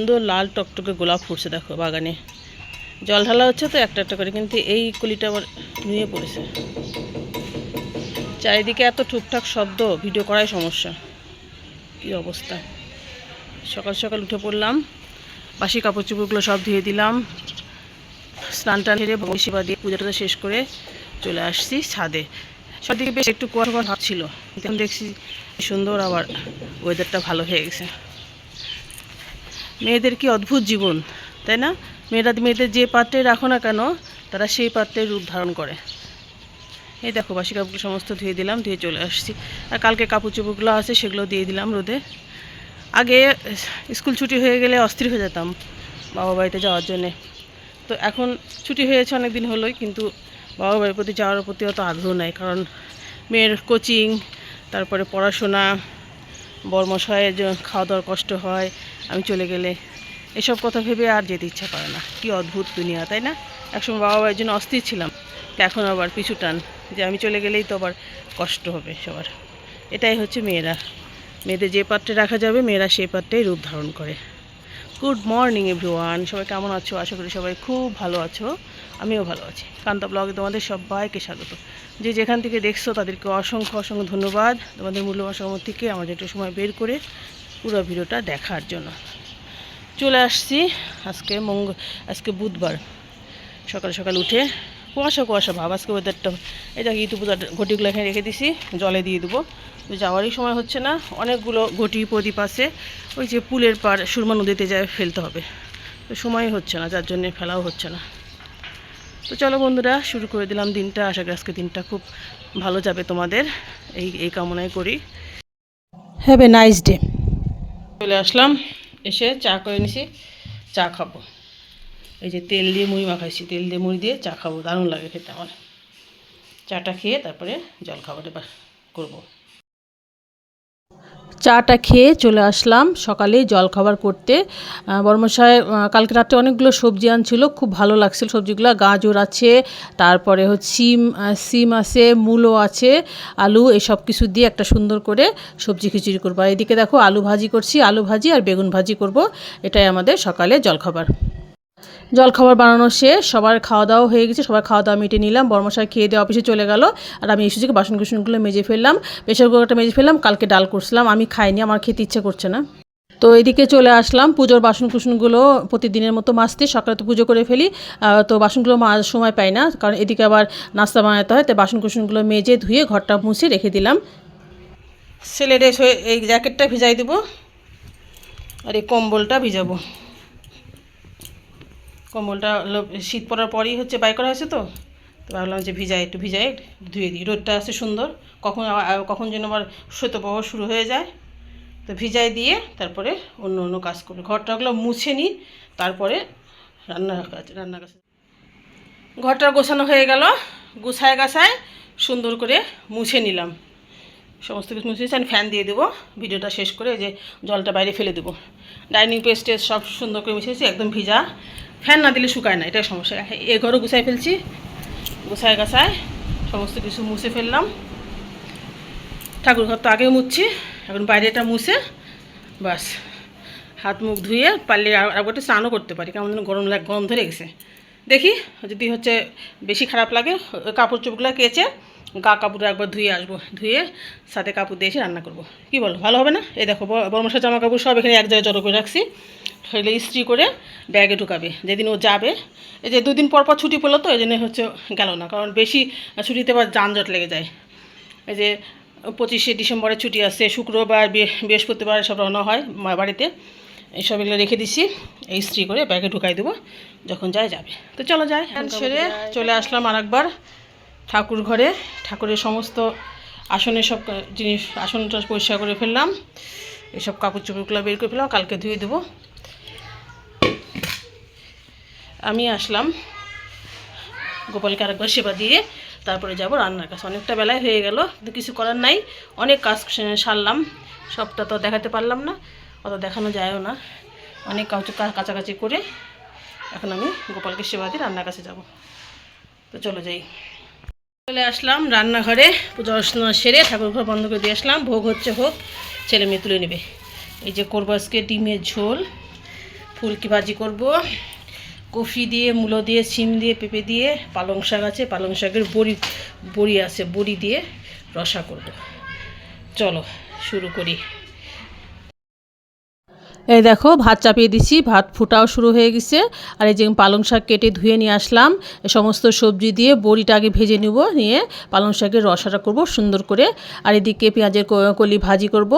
সুন্দর লাল টকটকে গোলাপ ফুটছে দেখো বাগানে। জল ঢালা হচ্ছে তো একটা একটা করে, কিন্তু এই কলিটা আবার নুয়ে পড়েছে। চারিদিকে এত টুকটাক শব্দ, ভিডিও করাই সমস্যা। কী অবস্থা? সকাল সকাল উঠে পড়লাম, বাসি কাপড় চোপড়গুলো সব ধুয়ে দিলাম। স্নান টান সেরে ভগবান সেবা দিয়ে পুজোটা শেষ করে চলে আসছি ছাদে। সবদিকে বেশ একটু কুয়াশা ভাব ছিল, এখন দেখছি সুন্দর আবার ওয়েদারটা ভালো হয়ে গেছে। মেয়েদের কি অদ্ভুত জীবন, তাই না? মেয়েরা, মেয়েদের যে পাত্রে রাখো না কেন, তারা সেই পাত্রের রূপ ধারণ করে। এই দেখো, বাসি কাপড় সমস্ত ধুয়ে দিলাম, ধুয়ে চলে আসছি। আর কালকে কাপড় চোপড়গুলো আছে, সেগুলো দিয়ে দিলাম রোদে। আগে স্কুল ছুটি হয়ে গেলে অস্থির হয়ে যেতাম বাবা বাড়িতে যাওয়ার জন্যে। তো এখন ছুটি হয়েছে অনেক দিন হলোই, কিন্তু বাবা বাড়ির প্রতি যাওয়ার প্রতি অত আগ্রহ নাই। কারণ মেয়ের কোচিং তারপরে পড়াশোনা বর্মশায়ের খাওয়া দাওয়ার কষ্ট হয়, আমি চলে গেলে এসব কথা ভেবে আর যেতে ইচ্ছা করে না। কি অদ্ভুত দুনিয়া, তাই না? একসময় বাবা বাড়ির জন্য অস্থির ছিলাম। এখন আবার পিছু টান যে আমি চলে গেলেই তো আবার কষ্ট হবে সবার। এটাই হচ্ছে মেয়েরা। মেয়েদের যে পাত্রে রাখা যাবে, মেয়েরা সেই পাত্রেই রূপ ধারণ করে। গুড মর্নিং এভরিওয়ান সবাই কেমন আছো? আশা করি সবাই খুব ভালো আছো। আমিও ভালো আছি। কান্তা ব্লগে তোমাদের সবাইকে স্বাগত। যে যেখান থেকে দেখছ তাদেরকে অসংখ্য অসংখ্য ধন্যবাদ। তোমাদের মূল্যবান সময় থেকে আমাদের একটু সময় বের করে পুরো ভিডিওটা দেখার জন্য। চলে আসছি আজকে মঙ্গ আজকে বুধবার। সকাল সকাল উঠে কুয়াশা কুয়াশা ভাব, আজকে ওয়েদারটা এই দেখ পূজার ঘটিগুলো এখানে রেখে দিছি, জলে দিয়ে দেবো। যাওয়ারই সময় হচ্ছে না, অনেকগুলো ঘটি প্রদীপ আছে। ওই যে পুলের পার সুরমা নদীতে যায় ফেলতে হবে। তো সময় হচ্ছে না, যার জন্যে ফেলাও হচ্ছে না। তো চলো বন্ধুরা শুরু করে দিলাম দিনটা। আশা করি আজকে দিনটা খুব ভালো যাবে তোমাদের। এই এই কামনাই করি। হ্যাভ এ নাইস ডে চলে আসলাম এসে চা করে নিছি চা খাব। এই যে তেল দিয়ে মুড়ি মাখাইছি তেল দিয়ে মুড়ি দিয়ে চা খাব। দারুণ লাগে খেতে আমার। চাটা খেয়ে তারপরে জল খাবার করব। চাটা খেয়ে চলে আসলাম সকালে জল খাবার করতে বর্মশায় কালকে রাতে অনেকগুলো সবজি আনছিল, খুব ভালো লাগছিল সবজিগুলো। গাজর আছে, তারপরে হচ্ছে সিম সিম আছে, মূলো আছে, আলু, এসব কিছু দিয়ে একটা সুন্দর করে সবজি খিচুড়ি করব। এদিকে দেখো আলু ভাজি করছি, আলু ভাজি আর বেগুন ভাজি করব। এটাই আমাদের সকালে জলখাবার। জলখাবার বানানো শেষ, সবার খাওয়া দাওয়া হয়ে গেছে, সবার খাওয়া দাওয়া মিটে নিলাম, বর্মশাই খেয়ে দিয়ে অফিসে চলে গেল, আর আমি এসে থেকে বাসন কুসনগুলো মেজে ফেললাম প্রেশার কুকারটা মেজে ফেললাম, কালকে ডাল করছিলাম, আমি খাইনি, আমার খেতে ইচ্ছে করছে না। তো এদিকে চলে আসলাম, পুজোর বাসন কুসনগুলো প্রতিদিনের মতো মাজতে, সকালে তো পুজো করে ফেলি তো বাসনগুলো মাজার সময় পাই না, কারণ এদিকে আবার নাস্তা বানাতে হয়, তাই বাসন কুসনগুলো মেজে ধুয়ে ঘরটা মুছে রেখে দিলাম। ছেলের এই জ্যাকেটটা ভিজাই দেবো, আর এই কম্বলটা ভিজাবো। কম্বলটা শীত পড়ার পরই হচ্ছে বাই করা হয়েছে তো। তো ভাবলাম যে ভিজাই, একটু ভিজাই, ধুয়ে দিই। রোদটা আছে সুন্দর। কখন কখন যেন আবার শৈত্যপ্রবাহ শুরু হয়ে যায়। তো ভিজাই দিয়ে তারপরে অন্য অন্য কাজ করি ঘরটাগুলো মুছে নিই, তারপরে রান্নার কাজ রান্নার কাজ। ঘরটা গোছানো হয়ে গেল গুছায় গাছায় সুন্দর করে মুছে নিলাম। সমস্ত কিছু মুছে আমি ফ্যান দিয়ে দেবো। ভিডিওটা শেষ করে যে জলটা বাইরে ফেলে দেবো। ডাইনিং পেস্টে সব সুন্দর করে মিশিয়েছি একদম ভিজা। ফ্যান না দিলে শুকায় না, এটাই সমস্যা। এ ঘরও গুছাই ফেলছি। গুছায় গাছায় সমস্ত কিছু মুছে ফেললাম। ঠাকুর ঘর তো আগেও মুছছি, এখন বাইরেটা মুছে বাস। হাত মুখ ধুয়ে পারলে আর একবার একটু স্নানও করতে পারি, কেমন যেন গরম লাগ গরম ধরে গেছে দেখি যদি হচ্ছে বেশি খারাপ লাগে, কাপড় চোপগুলো কেচে গা কাপড় একবার ধুয়ে আসব। ধুয়ে সাথে কাপড় দিয়ে এসে রান্না করব। কি বলো ভালো হবে না? এই দেখো বর্মশা জামা কাপড় সব এখানে এক জায়গায় জড়ো করে রাখছি। সেগুলো ইস্ত্রি করে ব্যাগে ঢুকাবে। যেদিন ও যাবে এই যে দুদিন পর পর ছুটি পড়ল তো এই জন্য হচ্ছে গেল না। কারণ বেশি ছুটিতে আবার যানজট লেগে যায়। এই যে পঁচিশে ডিসেম্বরে ছুটি আসছে শুক্রবার বৃহ- বৃহস্পতিবার সব রওনা হয় মা- বাড়িতে। এইসব এগুলো রেখে দিছি এই স্ত্রী করে ব্যাগে ঢুকাই দেবো যখন যায় যাবে। তো চলো যাই সেরে চলে আসলাম আর একবার ঠাকুর ঘরে, ঠাকুরের সমস্ত আসনের সব জিনিস, আসনটা পরিষ্কার করে ফেললাম। এসব কাপড় চোপড়গুলো বের করে ফেললাম কালকে ধুয়ে দেবো। আমি আসলাম গোপালকে আরেকবার সেবা দিয়ে, তারপরে যাব রান্নার কাছে অনেকটা বেলায় হয়ে গেল কিছু করার নাই। অনেক কাজ সারলাম। সবটা তো দেখাতে পারলাম না, অত দেখানো যায়ও না। অনেক কাজ, কা- কাছাকাছি করে এখন আমি গোপালকে সেবা দিয়ে রান্নার কাছে যাব। তো চলো যাই। চলে আসলাম রান্নাঘরে, পুজো অর্চনা সেরে ঠাকুর ঘর বন্ধ করে দিয়ে আসলাম। ভোগ হচ্ছে হোক, ছেলে মেয়ে তুলে নেবে। এই যে করব আজকে ডিমের ঝোল, ফুলকি ভাজি করব। কফি দিয়ে, মূলো দিয়ে সিম দিয়ে, পেঁপে দিয়ে, পালং শাক আছে, পালং শাকের বড়ি বড়ি আছে, বড়ি দিয়ে রসা করব। চলো, শুরু করি। এই দেখো, ভাত চাপিয়ে দিছি, ভাত ফুটাও শুরু হয়ে গেছে। আর এই যে পালং শাক কেটে ধুয়ে নিয়ে আসলাম সমস্ত সবজি দিয়ে বড়িটা আগে ভেজে নিব, নিয়ে পালং শাকের রসাটা করব সুন্দর করে। আর এদিকে পেঁয়াজের কলি ভাজি করব।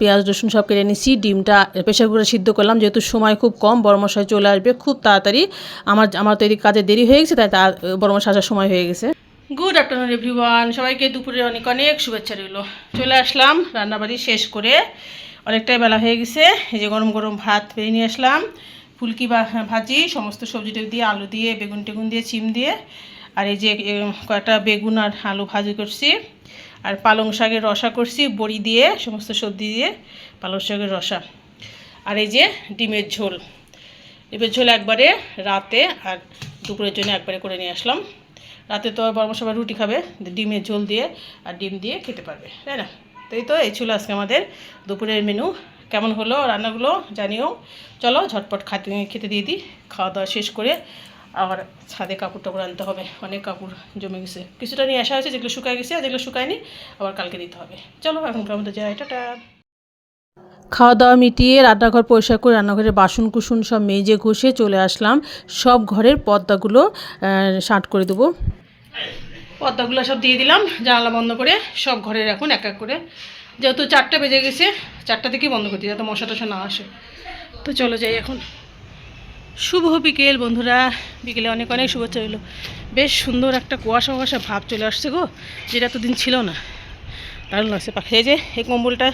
পেঁয়াজ, রসুন সব কেটে নিছি, ডিমটা প্রেশার কুকারে সিদ্ধ করলাম, যেহেতু সময় খুব কম, বড় চলে আসবে খুব তাড়াতাড়ি। আমার আমার তো এদিকে কাজে দেরি হয়ে গেছে, তাই তা, বড় মশাই আসার সময় হয়ে গেছে। গুড আফটারনুন এভরিওয়ান সবাইকে দুপুরে অনেক অনেক শুভেচ্ছা রইল। চলে আসলাম, রান্নাবাড়ি শেষ করে। অনেকটাই বেলা হয়ে গেছে। এই যে গরম গরম ভাত পেয়ে নিয়ে আসলাম। ফুলকি ভাজি, সমস্ত সবজিটা দিয়ে, আলু দিয়ে, বেগুন টেগুন দিয়ে, চিম দিয়ে, আর এই যে কয়েকটা বেগুন আর আলু ভাজি করছি। আর পালং শাকের রসা করছি, বড়ি দিয়ে, সমস্ত সবজি দিয়ে পালং শাকের রসা। আর এই যে ডিমের ঝোল। ডিমের ঝোল একবারে রাতে আর দুপুরের জন্য একবারে করে নিয়ে আসলাম। রাতে তো বড় সবাই রুটি খাবে, ডিমের ঝোল দিয়ে আর ডিম দিয়ে খেতে পারবে, তাই না? তো এই তো, এই ছিল আজকে আমাদের দুপুরের মেনু কেমন হলো রান্নাগুলো জানিও। চলো, ঝটপট খাতে খেতে দিয়ে দিই। খাওয়া দাওয়া শেষ করে আবার ছাদে কাপড় টাপড় আনতে হবে। অনেক কাপড় জমে গেছে। কিছুটা নিয়ে আসা হয়েছে, যেগুলো শুকায় গেছে আর যেগুলো শুকায়নি, আবার কালকে দিতে হবে। চলো, এখন আমাদের যাই। টাটা। খাওয়া দাওয়া মিটিয়ে রান্নাঘর পরিষ্কার করে রান্নাঘরের বাসন কুসুন সব মেজে ঘষে চলে আসলাম। সব ঘরের পর্দাগুলো শার্ট করে দেবো। পর্দাগুলো সব দিয়ে দিলাম, জানালা বন্ধ করে সব ঘরের এখন এক এক করে। যেহেতু চারটে বেজে গেছে, চারটা থেকেই বন্ধ করতে, যাতে মশা টশা না আসে। তো চলো যাই এখন। শুভ বিকেল বন্ধুরা, বিকেলে অনেক অনেক শুভেচ্ছা রইল। বেশ সুন্দর একটা কুয়াশা কুয়াশা ভাব চলে আসছে গো, যেটা এতদিন ছিল না। দারুণ লাগছে পাখি। যে, এই কম্বলটা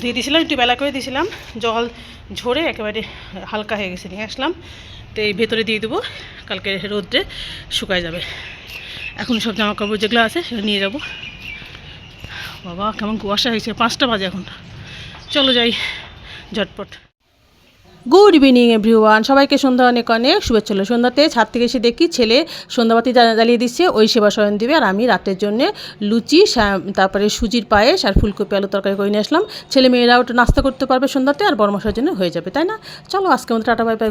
ধুয়ে দিয়েছিলাম, একটু বেলা করে দিয়েছিলাম। জল ঝরে একেবারে হালকা হয়ে গেছে, নিয়ে আসলাম। তো এই ভেতরে দিয়ে দেবো। কালকে রোদ্রে শুকায় যাবে। এখন সব জামা কাপড় যেগুলো আছে সেগুলো নিয়ে যাব। বাবা, কেমন কুয়াশা হয়েছে। পাঁচটা বাজে এখন। চলো যাই ঝটপট। গুড ইভিনিং এভরিওয়ান সবাইকে সন্ধ্যা অনেক অনেক শুভেচ্ছা সন্ধ্যাতে। ছাদ থেকে এসে দেখি ছেলে সন্ধ্যাবাতি জ্বালা- জ্বালিয়ে দিচ্ছে, ওই সেবা শয়ন দিবে। আর আমি রাতের জন্য লুচি তারপরে সুজির পায়েস আর ফুলকপি আলু তরকারি করে নিয়ে আসলাম। ছেলে মেয়েরাও একটু নাস্তা করতে পারবে সন্ধ্যাতে আর বড় জন্য হয়ে যাবে, তাই না? চলো আজকে আমাদের টাটা বাই বাই